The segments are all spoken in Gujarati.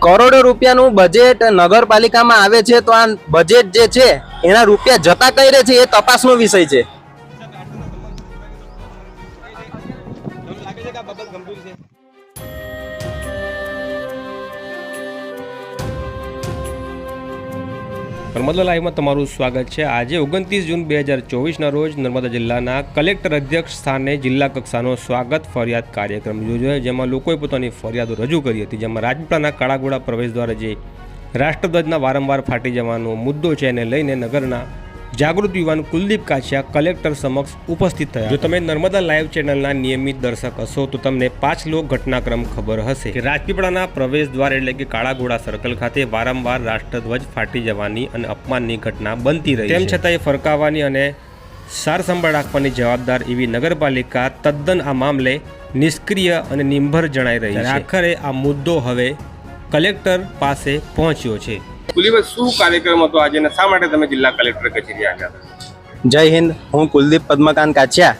કરોડો રૂપિયાનું બજેટ નગરપાલિકામાં આવે છે, તો આ બજેટ જે છે, એના રૂપિયા જતા કઈ રહે છે એ તપાસનો વિષય છે. છે? નર્મદા લાઈવમાં તમારું સ્વાગત છે. આજે ઓગણત્રીસ જૂન બે હજાર ચોવીસના રોજ નર્મદા જિલ્લાના કલેક્ટર અધ્યક્ષ સ્થાને જિલ્લા કક્ષાનો સ્વાગત ફરિયાદ કાર્યક્રમ યોજાયો. જેમાં લોકોએ પોતાની ફરિયાદો રજૂ કરી હતી. જેમાં રાજપીપળાના કાળાગોડા પ્રવેશ દ્વારા જે રાષ્ટ્રધ્વજના વારંવાર ફાટી જવાનો મુદ્દો છે એને લઈને નગરના જાગૃત યુવાન કુલદીપ કાછિયા કલેક્ટર સમક્ષ ઉપસ્થિત થયા જો તમે નર્મદા લાઈવ ચેનલના નિયમિત દર્શક હશો તો તમને પાંચ લોક ઘટનાક્રમ ખબર હશે. કે રાજપીપળાના પ્રવેશ દ્વાર એટલે કે કાળાઘોડા સર્કલ ખાતે વારંવાર રાષ્ટ્રધ્વજ ફાટી જવાની અને અપમાનની ઘટના બનતી રહી તેમ છતાં એ ફરકાવવાની અને સાર સંભાળ રાખવાની જવાબદાર એવી નગરપાલિકા તદ્દન આ મામલે નિષ્ક્રિય અને નિંભર જણાઈ રહી છે. આખરે આ મુદ્દો હવે કલેક્ટર પાસે પહોંચ્યો છે. કુલીભાઈ શું કાર્યક્રમ હતો આજે શા માટે તમે જિલ્લા કલેક્ટર કચેરી આવ્યા જય હિન્દ, હું કુલદીપ પદ્મકાંત કાછિયા.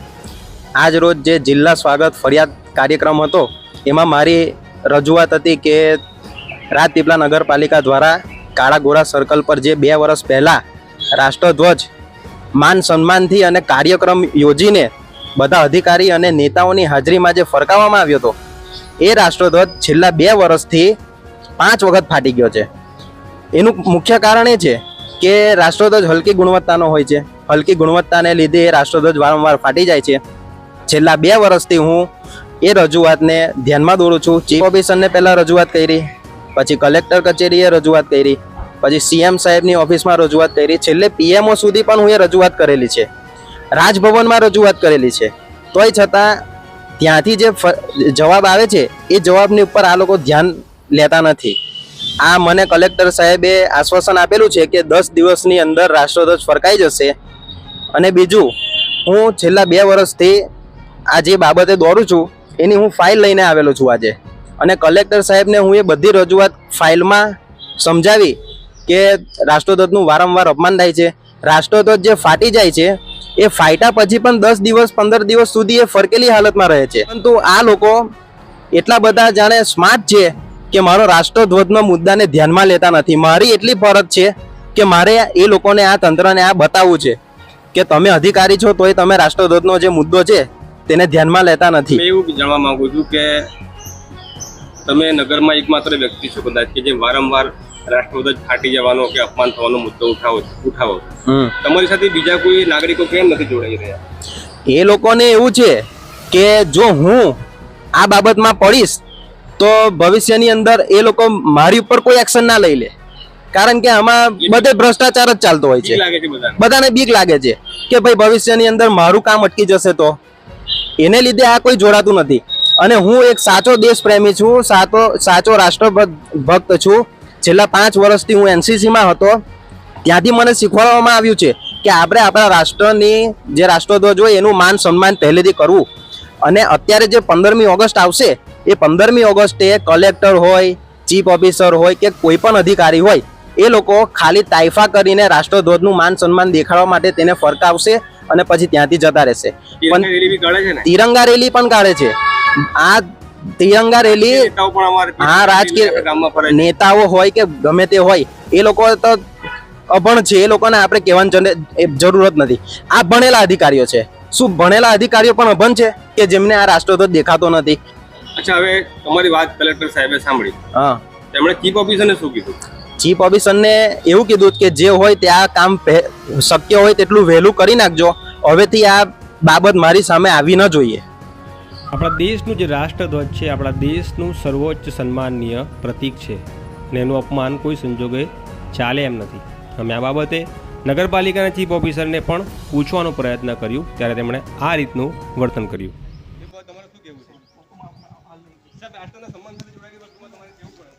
આજ રોજ જે જિલ્લા સ્વાગત ફરિયાદ કાર્યક્રમ હતો, એમાં મારી રજૂઆત હતી કે રાજપીપળા નગરપાલિકા દ્વારા કાળા ગોરા સર્કલ પર જે બે વર્ષ પહેલાં રાષ્ટ્રધ્વજ, માન સન્માનથી અને કાર્યક્રમ યોજીને બધા અધિકારી અને નેતાઓની હાજરીમાં જે ફરકાવવામાં આવ્યો હતો, એ રાષ્ટ્રધ્વજ છેલ્લા બે વર્ષથી પાંચ વખત ફાટી ગયો છે. એનું મુખ્ય કારણ એ છે કે રાષ્ટ્રધ્વજ હલકી ગુણવત્તાનો હોય છે. હલકી ગુણવત્તાને લીધે એ રાષ્ટ્રધ્વજ વારંવાર ફાટી જાય છે. છેલ્લા બે વર્ષથી હું એ રજૂઆતને ધ્યાનમાં દોરું છું. ચીફ ઓફિસરને પહેલાં રજૂઆત કરી, પછી કલેક્ટર કચેરીએ રજૂઆત કરી, પછી સીએમ સાહેબની ઓફિસમાં રજૂઆત કરી. છેલ્લે પીએમઓ સુધી પણ હું એ રજૂઆત કરેલી છે. રાજભવનમાં રજૂઆત કરેલી છે. તોય છતાં ત્યાંથી જે જવાબ આવે છે, એ જવાબની ઉપર આ લોકો ધ્યાન લેતા નથી. આ મને કલેક્ટર સાહેબે આશ્વાસન આપેલું છે કે દસ દિવસની અંદર રાષ્ટ્રધ્વજ ફરકાઈ જશે. અને બીજું, હું છેલ્લા બે વર્ષથી આ જે બાબતે દોરું છું, એની હું ફાઇલ લઈને આવેલો છું આજે. અને કલેક્ટર સાહેબને હું એ બધી રજૂઆત ફાઇલમાં સમજાવી કે રાષ્ટ્રધ્વજનું વારંવાર અપમાન થાય છે. રાષ્ટ્રધ્વજ જે ફાટી જાય છે, એ ફાટ્યા પછી પણ દસ દિવસ, પંદર દિવસ સુધી એ ફરકેલી હાલતમાં રહે છે. પરંતુ આ લોકો એટલા બધા જાણે સ્માર્ટ છે કે મારો રાષ્ટ્રધ્વજના મુદ્દાને ધ્યાનમાં લેતા નથી. મારી એટલી ફરજ છે કે મારે એ લોકોને આ તંત્રને આ બતાવવું છે કે તમે અધિકારી છો તોય તમે રાષ્ટ્રધ્વજનો જે મુદ્દો છે તેને ધ્યાનમાં લેતા નથી. એવું જાણવા માંગુ છું કે તમે નગરમાં એકમાત્ર વ્યક્તિ છો કદાચ કે જે વારંવાર રાષ્ટ્રધ્વજ ફાટી જવાનો કે અપમાન થવાનો મુદ્દો ઉઠાવો ઉઠાવો તમારી સાથે બીજા કોઈ નાગરિકો કેમ નથી જોડાઈ રહ્યા? એ લોકોને એવું છે કે જો હું આ બાબતમાં પડીશ તો ભવિષ્યની અંદર એ લોકો મારી ઉપર કોઈ એક્શન ના લઈ લે. કારણ કે આમાં બધે ભ્રષ્ટાચાર જ ચાલતો હોય છે. બધાને. બીક લાગે છે કે ભાઈ ભવિષ્યની અંદર મારું કામ અટકી જશે તો? એને લીધે આ કોઈ જોડાતું નથી. અને હું એક સાચો દેશ પ્રેમી છું સાચો સાચો રાષ્ટ્ર ભક્ત છું. છેલ્લા પાંચ વર્ષથી હું એનસીસીમાં હતો. ત્યાંથી મને શીખવાડવામાં આવ્યું છે કે આપણે આપણા રાષ્ટ્રની જે રાષ્ટ્રધ્વજ હોય એનું માન સન્માન પહેલેથી કરવું. અને અત્યારે જે પંદરમી ઓગસ્ટ આવશે એ પંદરમી ઓગસ્ટે કલેક્ટર હોય ચીફ ઓફિસર હોય કે કોઈ પણ અધિકારી હોય એ લોકો ખાલી તાઇફા કરીને રાષ્ટ્રધ્વજનું માન સન્માન દેખાડવા માટે તેને ફરકાવશે અને પછી ત્યાંથી જતા રહેશે. પણ તિરંગા રેલી પણ કાઢે છે. આ તિરંગા રેલી હા, રાજકીય- નેતાઓ હોય કે ગમે તે હોય એ લોકો તો અભણ છે એ લોકોને આપણે કહેવાની જરૂરત નથી. આ ભણેલા અધિકારીઓ છે. શું ભણેલા અધિકારીઓ પણ અભણ છે? કે જેમને આ રાષ્ટ્રધ્વજ દેખાતો નથી? અચ્છા હવે તમારી વાત કલેક્ટર સાહેબે સાંભળી. હા. તેમણે ચીફ ઓફિસરને શું કીધું? ચીફ ઓફિસરને એવું કીધું કે જે હોય તે આ કામ શક્ય હોય તેટલું વહેલું કરી નાખજો. હવેથી આ બાબત મારી સામે આવી ન જોઈએ. આપણા દેશનું જે રાષ્ટ્રધ્વજ છે આપણા દેશનું સર્વોચ્ચ સન્માનીય પ્રતીક છે. અને એનું અપમાન કોઈ સંજોગે ચાલે એમ નથી. અમે આ બાબતે નગરપાલિકાના ચીફ ઓફિસરને પણ પૂછવાનો પ્રયત્ન કર્યું ત્યારે તેમણે આ રીતનું વર્તન કર્યું તમારું શું કહેવું છે સાહેબ રાષ્ટ્રના સન્માન સાથે જોડાયેલી વસ્તુમાં તમારે કેવું પડે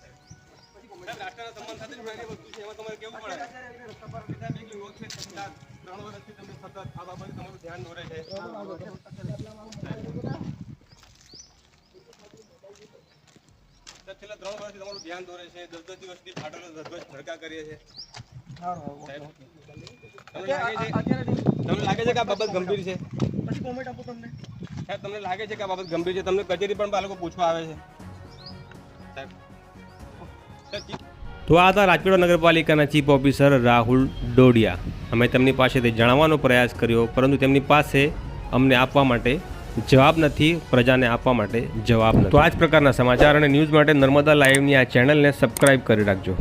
સાહેબ રાષ્ટ્રના સન્માન સાથે જોડાયેલી વસ્તુ છે એમાં તમારે કેવું પડે સાહેબ એક યુવક છે ત્રણ વર્ષથી તમે સતત આ બાબતે તમારું ધ્યાન દોરે છે છેલ્લા ત્રણ વર્ષથી તમારું ધ્યાન દોરે છે. દસ દસ દિવસથી ફાટેલો ધ્વજ ફરકા કરીએ છીએ તમને લાગે છે તમને કે આ બાબત ગંભીર છે? સાહેબ તમને લાગે છે કે આ બાબત ગંભીર છે? તમને કચેરી પણ બાળકો પૂછવા આવે છે. સાહેબ. તો આ હતા રાજપીપળા નગરપાલિકાના ચીફ ઓફિસર રાહુલ ડોડિયા. અમે તેમની પાસેથી જાણવાનો પ્રયાસ કર્યો, પરંતુ તેમની પાસે અમને આપવા માટે જવાબ નથી, પ્રજાને આપવા માટે જવાબ નથી. તો આ જ પ્રકારના સમાચાર અને ન્યૂઝ માટે નર્મદા લાઈવની આ ચેનલને સબસ્ક્રાઇબ કરી રાખજો.